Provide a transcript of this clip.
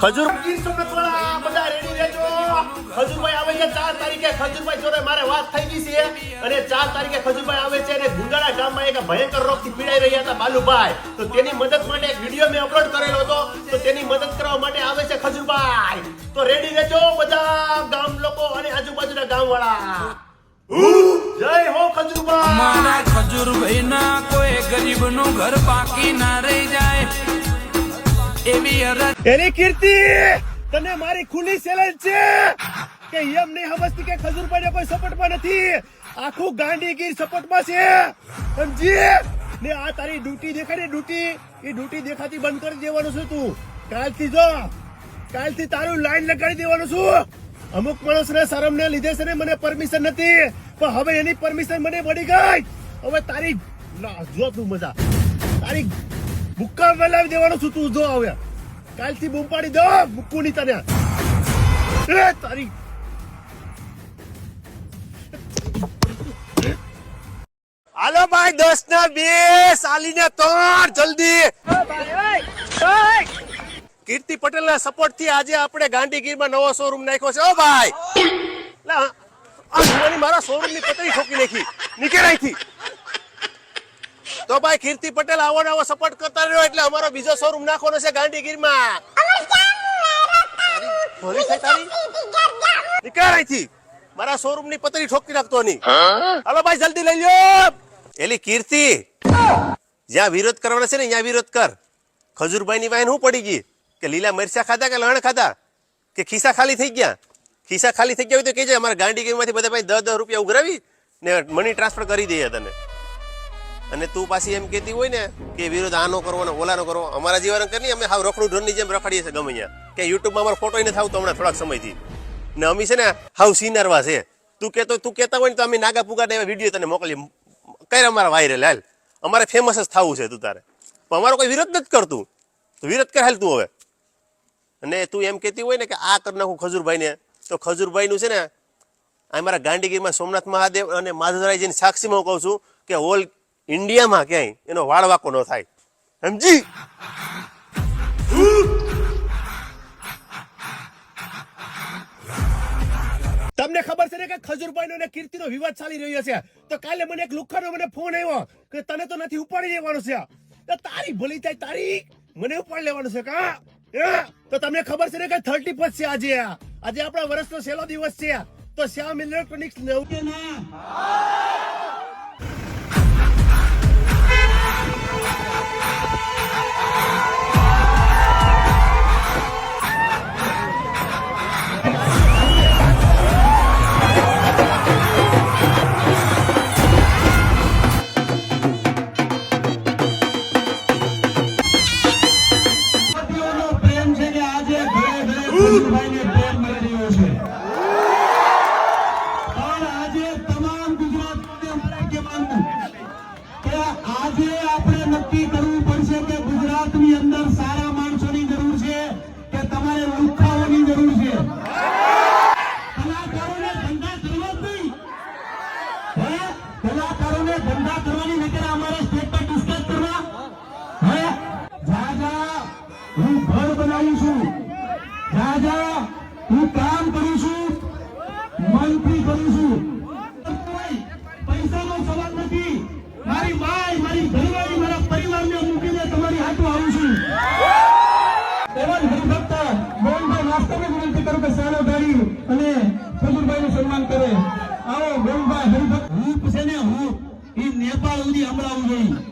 ખજૂર? બધા રેડી રહેજો. ખજૂરભાઈ આવે છે ચાર તારીખે. ખજૂરભાઈ જોડે મારે વાત થઈ ગઈ છે. અને ચાર તારીખે ખજૂરભાઈ આવે છે અને ગુંડાળા ગામમાં એક ભયંકર રોગથી પીડાઈ રહ્યા હતા બાલુભાઈ. તો તેની મદદ માટે એક વીડિયો મેં અપલોડ કરેલો હતો. તો તેની મદદ કરવા માટે આવે છે ખજૂરભાઈ. તો રેડી રહેજો બધા ગામ લોકો અને આજુબાજુના ગામવાળા. જય હો ખજૂરભાઈ. મારા ખજૂર ભાઈના કોઈ ગરીબનું ઘર બાકી ના રહી જાય. એવી અરજ એની કીર્તિ, તને મારી ખુલ્લી ચેલેન્જ છે. કે એમ નહીં સમજતી કે ખજૂરભાઈ કોઈ સપોર્ટમાં નથી. આખું ગાંધીગીર સપોર્ટમાં છે. સમજી? ને આ તારી ડ્યુટી દેખાય ને ડ્યુટી, એ ડ્યુટી દેખાતી બંધ કરી દેવાનું છું તું. કાલથી જો, કાલથી તારું લાઈન લગાડી દેવાનું છું. અમુક માણસને શરમને લીધે છે ને મને પરમિશન નથી. પણ હવે એની પરમિશન મને મળી ગઈ. હવે તારી, ના, જો તું મજા. તારી મુક્કા વેલાવી દેવાનું છું તું જો આવ્યા. કાલથી બૂમ પાડી દો મુક્કુની તને. એ તારી. હાલો ભાઈ દસ ના બે સાલીને ત્રણ, જલ્દી. કીર્તિ પટેલ ના સપોર્ટથી આજે આપણે ગાંધીગીરમાં નવો શોરૂમ નાખ્યો છે. ઓ ભાઈ. મારા શોરૂમની પતરી ઠોકી નાખી. ભાઈ કીર્તિ પટેલ આવો ને આવો સપોર્ટ કરતા રહ્યો એટલે અમારો બીજો શોરૂમ નાખવાનો છે ગાંધીગીરમાં. તારી? નીકળ અહીંથી. મારા શોરૂમની પતરી ઠોકી નાખતો ની હાલો ભાઈ જલ્દી લઈ લ્યો. એલી કીર્તિ જ્યાં વિરોધ કરવાનો છે ને ત્યાં વિરોધ કર. ખજૂરભાઈ ની વાયન શું પડી ગઈ? કે લીલા મરચા ખાધા કે લણ ખાધા? કે ખિસ્સા ખાલી થઈ ગયા? ખિસ્સા ખાલી થઈ ગયા હોય તો કહેજે અમારા ગાંડી માંથી બધા ભાઈ દસ દસ રૂપિયા ઉઘરાવી ને મની ટ્રાન્સફર કરી દઈએ તને. અને તું પાછી એમ કહેતી હોય ને કે વિરોધ આનો કરવો ને ઓલાનો કરવો, અમારા જીવન કરી અમે હાવ રખડું ઢોરની જેમ રખડીએ છીએ ગમે ત્યાં. કે યુટ્યુબમાં અમારો ફોટો નથી આવતો હમણાં થોડાક સમયથી. ને અમે છે ને હાવ સિનારવા છે. તું કહેતો તું કહેતા હોય ને તો અમે નાગા પુગાના એવા વીડિયો તને મોકલી કઈ અમારા વાયરલ હાલ અમારે ફેમસ જ થવું છે તું તારે. પણ અમારો કોઈ વિરોધ નથી કરતું. તો વિરોધ કર હાલ તું હવે. અને તું એમ કહેતી હોય ને કે આ કરી નાખું ખજૂરભાઈને. તો ખજૂરભાઈનું છે ને, આ મારા ગાંધીગીરમાં સોમનાથ મહાદેવ અને માધવરાયજીની સાક્ષીમાં હું કહું છું કે ઓલ ઇન્ડિયામાં ક્યાંય એનો વાળ ન થાય. સમજી? તમને ખબર છે ને કે ખજુરભાઈ અને કીર્તિનો વિવાદ ચાલી રહ્યો છે? તો કાલે મને એક લુખાનો મને ફોન આવ્યો કે તને તો નથી ઉપાડી લેવાનો છે. તો તારી ભલી થાય, તારી મને ઉપાડી લેવાનો છે કા? તો તમને ખબર છે ને કે થર્ટી ફર્સ્ટ છે આજે. આજે આપણા વર્ષનો છેલ્લો દિવસ છે. તો શ્યામ ઇલેક્ટ્રોનિક્સ પતિઓનો ગુજરાતની અંદર સારા માણસોની જરૂર છે કે તમારે લુખ્ખાઓની જરૂર છે. કલાકારોને ધંધા કરવા જ નહીં. હે? કલાકારોને ધંધા કરવાની નકર અમારે સ્ટેટ પર ડિસ્કસ કરવા. હે? જા જા હું ઘર બનાવું છું. જા જા હું કામ કરું છું. મનથી કરું છું. પૈસાનો સવાલ નથી. મારી માય உறுதி அமலாகும்